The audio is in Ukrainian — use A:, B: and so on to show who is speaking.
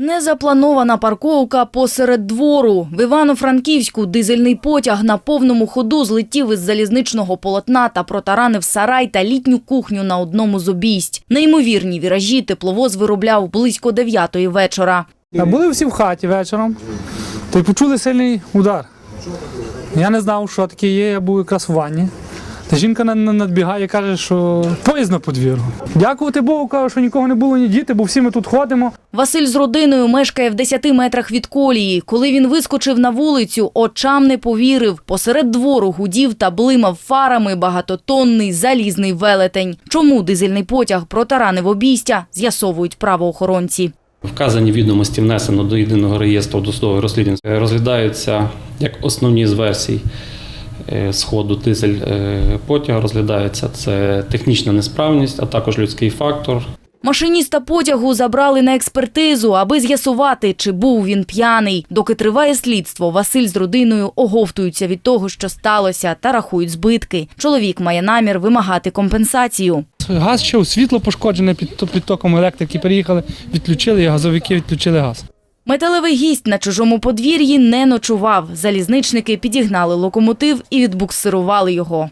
A: Незапланована парковка посеред двору. В Івано-Франківську дизельний потяг на повному ходу злетів із залізничного полотна та протаранив сарай та літню кухню на одному з обійсть. Неймовірні віражі тепловоз виробляв близько дев'ятої вечора.
B: А були всі в хаті вечором, то й почули сильний удар. Я не знав, що таке є, я був якраз в ванні. Та жінка на- на- надбігає і каже, що поїзд на подвір'ю. Дякувати Богу, кажу, що нікого не було, ні діти, бо всі ми тут ходимо.
A: Василь з родиною мешкає в 10 метрах від колії. Коли він вискочив на вулицю, очам не повірив. Посеред двору гудів та блимав фарами багатотонний залізний велетень. Чому дизельний потяг протаранив обійстя, з'ясовують правоохоронці.
C: Вказані відомості внесено до єдиного реєстру досудових розслідувань. Е, Розглядаються як основні з версій сходу дизель е, потяга. Розглядається це технічна несправність, а також людський фактор,
A: Машиніста потягу забрали на експертизу, аби з'ясувати, чи був він п'яний. Доки триває слідство, Василь з родиною оговтуються від того, що сталося, та рахують збитки. Чоловік має намір вимагати компенсацію.
B: Газ ще світло пошкоджене під, під током електрики. Переїхали, відключили, і газовики відключили газ.
A: Металевий гість на чужому подвір'ї не ночував. Залізничники підігнали локомотив і відбуксирували його.